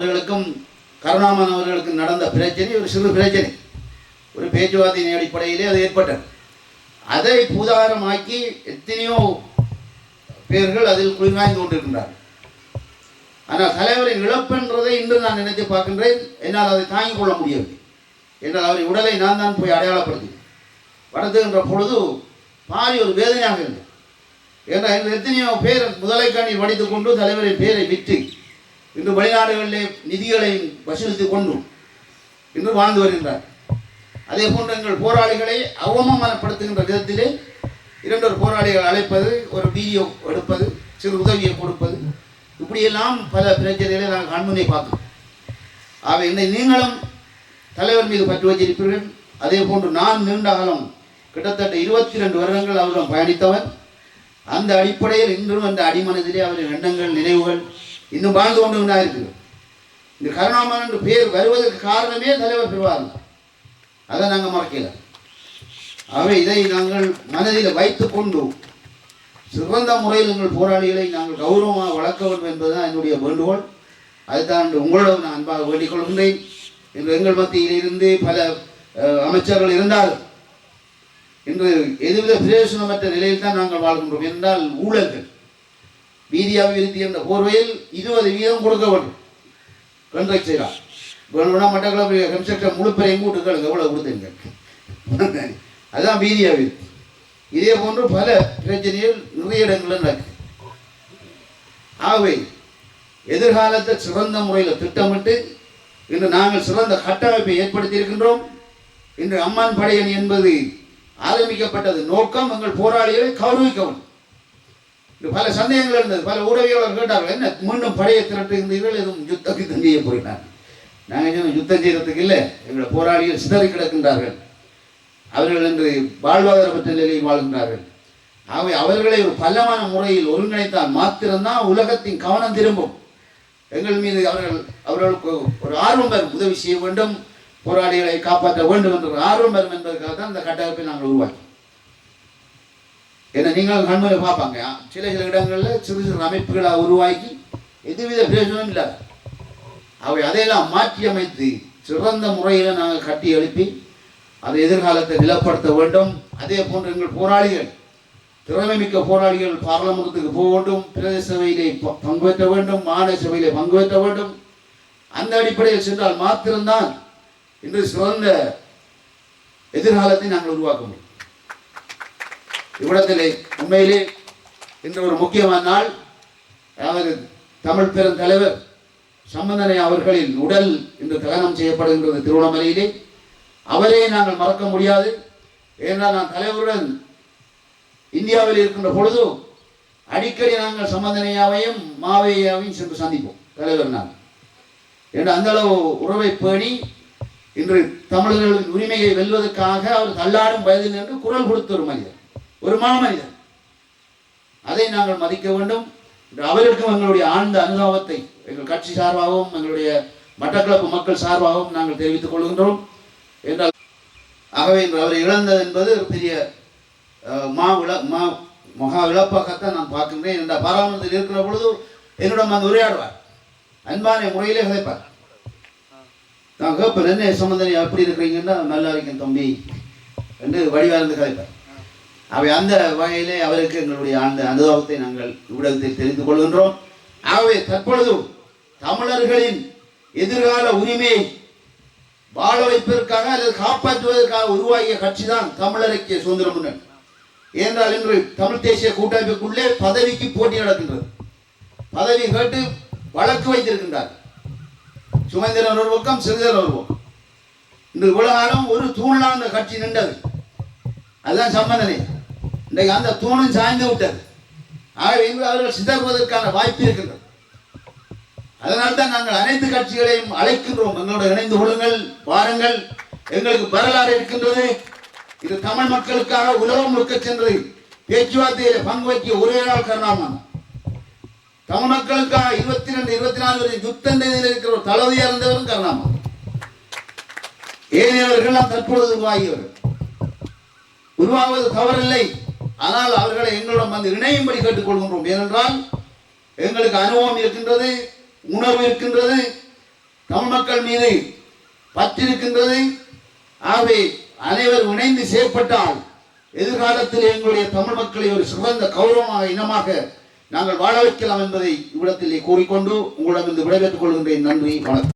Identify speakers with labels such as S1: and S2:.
S1: அவர்களுக்கும் கருணாமன் அவர்களுக்கும் நடந்த பிரச்சனை ஒரு சிறு பிரச்சனை. ஒரு பேச்சுவார்த்தையின் அடிப்படையிலே அது ஏற்பட்டது. அதை பூதாரமாக்கி எத்தனையோ பேர்கள் அதில் குளிர்காய்ந்து கொண்டிருக்கின்றார்கள். ஆனால் தலைவரின் இழப்புன்றதை இன்று நான் நினைத்து பார்க்கின்றேன். என்னால் அதை தாங்கிக் கொள்ள முடியவில்லை. என்றால் அவரின் உடலை நான் தான் போய் அடையாளப்படுத்தினேன். வளர்த்துகின்ற பொழுது பாரி ஒரு வேதனையாக இருந்தது. ஏன்னா எத்தனையோ பேர் முதலைக்காணி வடித்துக் கொண்டு தலைவரின் பேரை விற்று இன்று வெளிநாடுகளிலே நிதிகளை வசூலித்துக் கொண்டு இன்று வாழ்ந்து வருகின்றார். அதே போன்று எங்கள் போராளிகளை அவமானப்படுத்துகின்ற விதத்திலே இரண்டொரு போராளிகள் அழைப்பது ஒரு வீடியோ எடுப்பது சிறு உதவியை கொடுப்பது. இப்படியெல்லாம் பல பிரச்சனைகளை நாங்கள் கண்முனை பார்த்தோம் ஆக என்னை நீங்களும் தலைவர் மீது பற்றி வச்சிருப்பீர்கள். அதே போன்று நான் நீண்ட காலம் கிட்டத்தட்ட இருபத்தி ரெண்டு வருடங்கள் அவரிடம் பயணித்தவர். அந்த அடிப்படையில் இன்றும் அந்த அடிமனதிலே அவரின் எண்ணங்கள் நினைவுகள் இன்னும் வாழ்ந்து கொண்டு தான் இருக்குது இந்த கருணாமன் என்று பேர் வருவதற்கு காரணமே தலைவர் பெறுவார். அதை நாங்கள் மறக்கல. ஆகவே இதை நாங்கள் மனதில் வைத்து கொண்டு சிறந்த முறையில் எங்கள் போராளிகளை நாங்கள் கௌரவமாக வளர்க்க வேண்டும் என்பதுதான் என்னுடைய வேண்டுகோள். அதுதான் உங்களிடம் நான் அன்பாக வேண்டிக் கொள்கின்றேன் இன்று எங்கள் மத்தியில் இருந்து பல அமைச்சர்கள் இருந்தார்கள். இன்று எதுவித பிரயோசனமற்ற நிலையில் தான் நாங்கள் வாழ்கின்றோம். என்றால் ஊழல்கள். வீதி அபிவிருத்தி என்ற போர்வையில் இருபது வீதம் கொடுக்க வேண்டும். கண்ட்ராக்ட் செய்யலாம் வேணும்னா மட்டக்களப்பு கன்ஸ்ட்ரக்ஷன் முழுப்பெறையும் கூட்டுக்கள் எவ்வளோ கொடுத்துருங்க அதுதான் வீதி இதே போன்று பல பிரச்சனைகள் நிறைய இடங்களில் நடக்குது ஆகவே எதிர்காலத்தை சிறந்த முறையில் திட்டமிட்டு இன்று நாங்கள் சிறந்த கட்டமைப்பை ஏற்படுத்தியிருக்கின்றோம் இன்று அம்மான் படையணி என்பது ஆரம்பிக்கப்பட்டது நோக்கம் எங்கள் போராளிகளை கௌரவிக்கவும் இது பல சந்தேகங்கள் இருந்தது. பல ஊடகங்கள் கேட்டார்கள் என்ன மீண்டும் படையை திரட்டுகின்றீர்கள் எதுவும் யுத்தத்தை செய்ய போயிட்டாங்க? நாங்கள் சொன்னோம் யுத்தம் செய்கிறதுக்கு இல்லை எங்களை போராளிகள் சிதறி கிடக்கின்றார்கள். அவர்கள் இன்று பற்ற நிலையில் வாழ்கின்றார்கள். ஆகவே அவர்களை ஒரு பலமான முறையில் ஒருங்கிணைத்தால் மாத்திரம்தான் உலகத்தின் கவனம் திரும்பும். எங்கள் மீது அவர்கள் அவர்களுக்கு ஒரு ஆர்வம் வரும். உதவி செய்ய வேண்டும் போராளிகளை காப்பாற்ற வேண்டும் என்ற ஆர்வம் வரும் என்பதற்காக தான் இந்த கட்டமைப்பை நாங்கள் உருவாக்கி ஏன்னா நீங்கள் கண்மையில் பார்ப்பாங்க. சில சில இடங்களில் சிறு சிறு அமைப்புகளை உருவாக்கி எதுவித பிரயோஜனமும் இல்லை அவை அதையெல்லாம் மாற்றி அமைத்து சிறந்த முறையில் நாங்கள் கட்டி எழுப்பி அதை எதிர்காலத்தை நிலப்படுத்த வேண்டும். அதே போன்று எங்கள் போராளிகள் திறமைமிக்க போராளிகள் பாராளுமன்றத்துக்கு போக வேண்டும். பிரதேச சபையிலே பங்கு பெற்ற வேண்டும். மாநில சபையிலே பங்கு பெற்ற வேண்டும். அந்த அடிப்படையில் சென்றால் மாத்திரம்தான் இன்று சிறந்த எதிர்காலத்தை நாங்கள் உருவாக்க முடியும். இவ்விடத்திலே உண்மையிலே இன்று ஒரு முக்கியமான நாள். அதாவது தமிழ் பெருந்தலைவர் சம்பந்தனை அவர்களின் உடல் இன்று தகனம் செய்யப்படுகின்றது திருவண்ணாமலையிலே. அவரே நாங்கள் மறக்க முடியாது. ஏனென்றால் நான் தலைவருடன் இந்தியாவில் இருக்கின்ற பொழுது அடிக்கடி நாங்கள் சம்பந்தனையாவையும் மாவையாவையும் சென்று சந்திப்போம் தலைவர் நான் என்று அந்த அளவு உறவை பேணி இன்று தமிழர்களின் உரிமையை வெல்வதற்காக அவர் தள்ளாடும் வயதில் நின்று குரல் கொடுத்த ஒரு மனிதர். ஒரு மாமனிதன். அதை நாங்கள் மதிக்க வேண்டும். அவருக்கும் எங்களுடைய ஆழ்ந்த அனுதாபத்தை எங்கள் கட்சி சார்பாகவும் எங்களுடைய மட்டக்களப்பு மக்கள் சார்பாகவும் நாங்கள் தெரிவித்துக் கொள்கின்றோம். என்றால் ஆகவே இன்று அவரை இழந்தது என்பது ஒரு பெரிய மா விழ மா மகா இழப்பாகத்தான் நான் பார்க்கின்றேன். என்ற பாராளுமன்றத்தில் இருக்கிற பொழுது என்னிடம் வந்து உரையாடுவார். அன்பான முறையிலே கதைப்பார். நான் கேட்பேன் என்ன சம்பந்தம் எப்படி இருக்கிறீங்கன்னா நல்லா இருக்கேன் தம்பி என்று வடிவார்ந்து கதைப்பார். அவை அந்த வகையிலே அவருக்கு எங்களுடைய அந்த அனுபவத்தை நாங்கள் இவ்விடத்தில் தெரிந்து கொள்கின்றோம். ஆகவே தற்பொழுது தமிழர்களின் எதிர்கால உரிமையை வாழ வைப்பதற்காக அல்லது காப்பாற்றுவதற்காக உருவாகிய கட்சி தான் தமிழர் ஐக்கிய சுதந்திர முன்னணி ஏனென்றால் இன்று தமிழ் தேசிய கூட்டமைப்புக்குள்ளே பதவிக்கு போட்டி நடக்கின்றது. பதவி கேட்டு வழக்கு வைத்திருக்கின்றார் சுமந்திரன் ஒரு பக்கம் சிறிதர் ஒரு பக்கம். இன்று உலகாலம் ஒரு தூணான கட்சி நின்றது. அதுதான் சம்பந்தனை இன்றைக்கு அந்த தூணும் சாய்ந்து விட்டது. ஆகவே எங்களை அவர்கள் சிதறுவதற்கான வாய்ப்பு இருக்கின்றது. அதனால் தான் நாங்கள் அனைத்து கட்சிகளையும் அழைக்கின்றோம். எங்களோடு இணைந்து கொள்ளுங்கள் வாருங்கள். எங்களுக்கு வரலாறு இருக்கின்றது. இது தமிழ் மக்களுக்காக உலகம் முழுக்க சென்று பேச்சுவார்த்தையில் பங்கு வைக்க ஒரே நாள் கருணாமன். தமிழ் மக்களுக்காக இருபத்தி ரெண்டு இருபத்தி நாலு வரை யுத்த நிலையில் இருக்கிற ஒரு தளபதியா இருந்தவரும் கருணாமன். ஏனையவர்கள் எல்லாம் தற்பொழுது உருவாகியவர்கள் உருவாகுவது தவறில்லை. ஆனால் அவர்களை எங்களிடம் வந்து இணையும்படி கேட்டுக்கொள்கின்றோம். ஏனென்றால் எங்களுக்கு அனுபவம் இருக்கின்றது உணர்வு இருக்கின்றது தமிழ் மக்கள் மீது பற்றிருக்கின்றது ஆகவே அனைவரும் இணைந்து செயற்பட்டால் எதிர்காலத்தில் எங்களுடைய தமிழ் மக்களை ஒரு சிறந்த கௌரவமாக இனமாக நாங்கள் வாழ வைக்கலாம் என்பதை இவ்விடத்திலே கூறிக்கொண்டு உங்களிடம் விடைபெற்றுக் கொள்கின்றேன். நன்றி வணக்கம்.